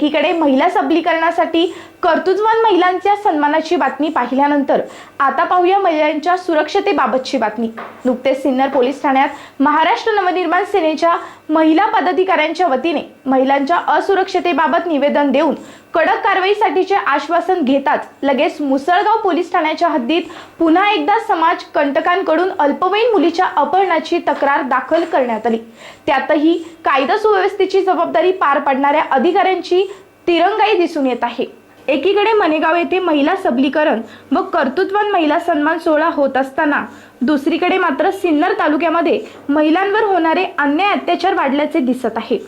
एकीकडे महिला सबलीकरणासाठी कर्तृत्ववान महिलांच्या सन्मानाची बातमी पाहिल्यानंतर आता पाहूया महिलांच्या सुरक्षतेबाबतची बातमी. नुकतेच सिन्नर पोलीस ठाण्यात महाराष्ट्र नवनिर्माण सेनेच्या महिला पदाधिकाऱ्यांच्या वतीने महिलांच्या असुरक्षतेबाबत निवेदन देऊन कडक कारवाईसाठीचे आश्वासन घेताच लगेच मुसळगाव पोलीस ठाण्याच्या हद्दीत पुन्हा एकदा समाज कंटकांकडून अल्पवयीन मुलीच्या अपहरणाची तक्रार दाखल करण्यात आली. त्यातही कायदा सुव्यवस्थेची जबाबदारी पार पाडणाऱ्या अधिकाऱ्यांची तिरंगाई दिसून येत आहे. एकीकडे मनेगाव येथे महिला सबलीकरण व कर्तृत्वान महिला सन्मान सोहळा होत असताना दुसरीकडे मात्र सिन्नर तालुक्यामध्ये महिलांवर होणारे अन्याय अत्याचार वाढल्याचे दिसत आहे.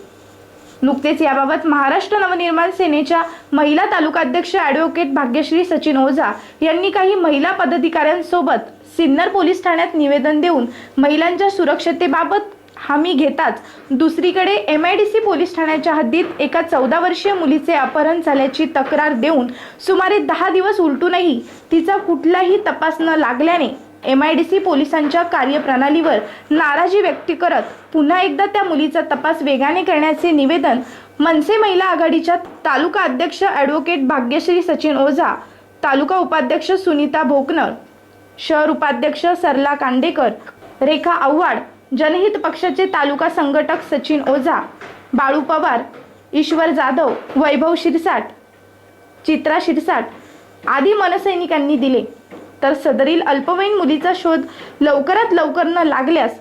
नुकतेच याबाबत महाराष्ट्र नवनिर्माण सेनेच्या महिला तालुकाध्यक्ष ॲडव्होकेट भाग्यश्री सचिन ओझा यांनी काही महिला पदाधिकाऱ्यांसोबत सिन्नर पोलीस ठाण्यात निवेदन देऊन महिलांच्या सुरक्षतेबाबत हमी घेताच दुसरीकडे M I D C police ठाण्याच्या हद्दीत एका चौदा वर्षीय मुलीचे अपहरण झाल्याची तक्रार देऊन सुमारे दहा दिवस उलटूनही तिचा कुठलाही तपास न लागल्याने एम आय डी सी पोलिसांच्या कार्यप्रणालीवर नाराजी व्यक्त करत पुन्हा एकदा त्या मुलीचा तपास वेगाने करण्याचे निवेदन मनसे महिला आघाडीच्या तालुका अध्यक्ष ॲडव्होकेट भाग्यश्री सचिन ओझा तालुका उपाध्यक्ष सुनीता भोकनळ शहर उपाध्यक्ष सरला कांडेकर रेखा आव्हाड जनहित पक्षाचे तालुका संघटक सचिन ओझा बाळू पवार ईश्वर जाधव वैभव शिरसाट चित्रा शिरसाट आदी मनसैनिकांनी दिले. तर सदरील अल्पवयीन मुलीचा शोध लवकरात लवकर न लागल्यास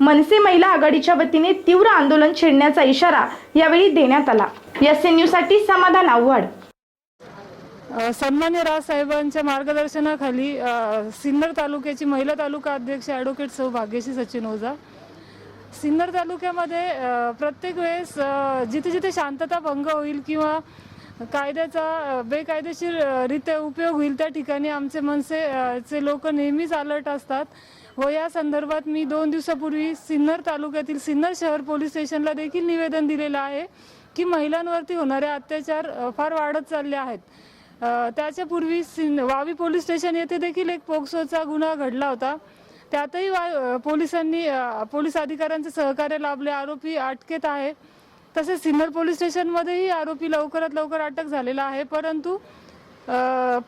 मनसे महिला आघाडीच्या वतीने तीव्र आंदोलन छेडण्याचा इशारा यावेळी देण्यात आला. एस एन न्यूजसाठी समाधान आव्हाड. सन्मान्य राजसाहेबांच्या मार्गदर्शनाखाली सिन्नर तालुक्याची महिला तालुका अध्यक्ष ॲडव्होकेट सौ भाग्यश्री सचिन ओझा. सिन्नर तालुक्यामध्ये प्रत्येक वेळेस जिथे जिथे शांतता भंग होईल किंवा कायद्याचा बेकायदेशीररित्या बेकायदेशीर रित्या उपयोग होईल त्या ठिकाणी आमचे मनसे चे लोक नेहमीच अलर्ट असतात व या संदर्भात मी दोन दिवसापूर्वी सिन्नर तालुक्यातील सिन्नर शहर पोलीस स्टेशनला देखील निवेदन दिलेलं आहे की महिलांवरती होणारे अत्याचार फार वाढत चालले आहेत. त्याच्यापूर्वी सिन वावी पोलीस स्टेशन येथे देखील एक पोक्सोचा गुन्हा घडला होता. त्यातही वा पोलिसांनी पोलीस अधिकाऱ्यांचे सहकार्य लाभले आरोपी अटकेत आहे. तसेच सिन्नर पोलीस स्टेशनमध्येही आरोपी लवकरात लवकर अटक झालेला आहे. परंतु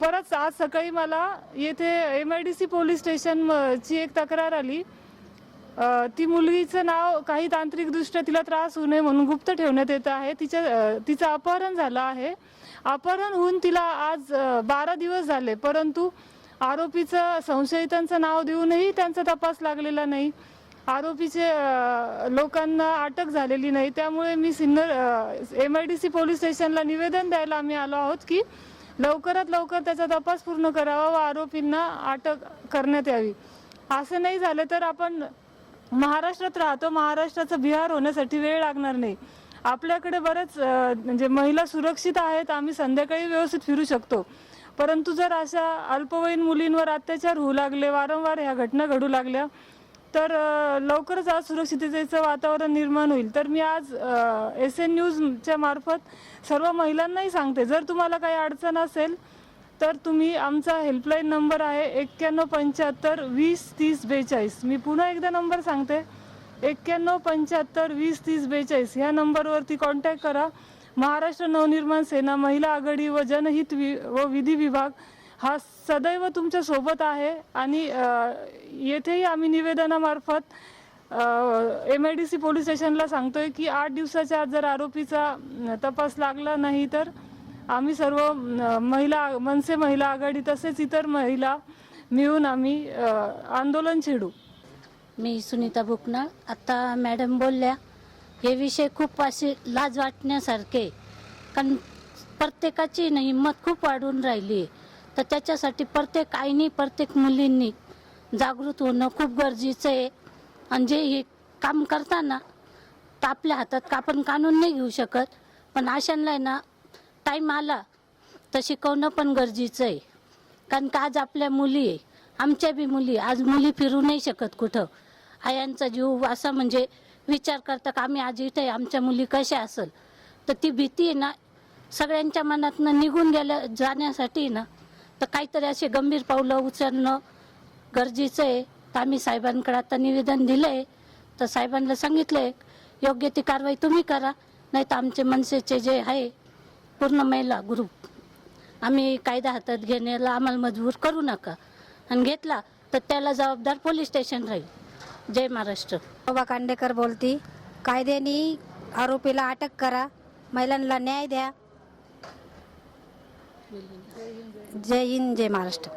परत आज सकाळी मला येथे M I D C police स्टेशनची एक तक्रार आली. अ, ती मुलगीचं नाव काही तांत्रिकदृष्ट्या तिला त्रास होऊ नये म्हणून गुप्त ठेवण्यात येत आहे. तिच्या अ, तिचं अपहरण झालं आहे. अपहरण होऊन तिला आज अ, बारा दिवस झाले. परंतु आरोपीचं संशयितांचं नाव देऊनही त्यांचा तपास लागलेला नाही. आरोपीचे अ, लोकांना अटक झालेली नाही. त्यामुळे मी Sinnar M I D C police स्टेशनला निवेदन द्यायला आम्ही आलो आहोत की लवकरात लवकर त्याचा तपास पूर्ण करावा व आरोपींना अटक करण्यात यावी. असं नाही झालं तर आपण महाराष्ट्रात राहतो महाराष्ट्राचं बिहार होण्यासाठी वेळ लागणार नाही. आपल्याकडे बरेच म्हणजे महिला सुरक्षित आहेत आम्ही संध्याकाळी व्यवस्थित फिरू शकतो. परंतु जर अशा अल्पवयीन मुलींवर अत्याचार होऊ लागले वारंवार ह्या घटना घडू लागल्या तर लवकरच आज सुरक्षिततेचं वातावरण निर्माण होईल. तर मी आज एस एन न्यूजच्या मार्फत सर्व महिलांनाही सांगते जर तुम्हाला काही अडचण असेल तर तुम्ही आमचा हेल्पलाईन नंबर आहे एक्क्याण्णव पंच्याहत्तर वीस तीस बेचाळीस. मी पुन्हा एकदा नंबर सांगते. एक्क्याण्णव पंच्याहत्तर वीस तीस बेचाळीस. ह्या नंबरवरती कॉन्टॅक्ट करा. महाराष्ट्र नवनिर्माण सेना महिला आघाडी व जनहित वि व विधी विभाग हा सदैव तुमच्यासोबत आहे आणि येथेही आम्ही निवेदनामार्फत M I D C police स्टेशनला सांगतोय की आठ दिवसाच्या आत जर आरोपीचा तपास लागला नाही तर आम्ही सर्व महिला मनसे महिला आघाडी तसेच इतर महिला मिळून आम्ही आंदोलन छेडू. मी सुनीता भुकनाळ आता मॅडम बोलल्या हे विषय खूप असे लाज वाटण्यासारखे कारण प्रत्येकाची ना हिंमत खूप वाढून राहिली आहे. तर त्याच्यासाठी प्रत्येक आईनी प्रत्येक मुलींनी जागृत होणं खूप गरजेचं आहे. आणि जे हे काम करताना तर आपल्या हातात कापण कानून नाही घेऊ शकत पण अशांना ना टाईम आला तर शिकवणं पण गरजेचं आहे. कारण का आज आपल्या मुली आहे आमच्या बी मुली आज मुली फिरू नाही शकत कुठं. आयांचा जीव असा म्हणजे विचार करता का आम्ही आज इथे आमच्या मुली कशा असेल? तर ती भीती आहे ना सगळ्यांच्या मनातनं निघून गेल्या जाण्यासाठी ना तर काहीतरी असे गंभीर पावलं उचलणं गरजेचं आहे. तर आम्ही साहेबांकडे आता निवेदन दिलं आहे तर साहेबांना सांगितलं आहे योग्य ती कारवाई तुम्ही करा नाही तर आमचे मनसेचे जे आहे पूर्ण महिला ग्रुप आम्ही कायदा हातात घेण्याला आम्हाला मजबूर करू नका. आणि घेतला तर त्याला जबाबदार पोलीस स्टेशन राहील. जय महाराष्ट्र. बाबा कांडेकर बोलती कायद्याने आरोपीला अटक करा. महिलांना न्याय द्या. जय हिंद जय महाराष्ट्र.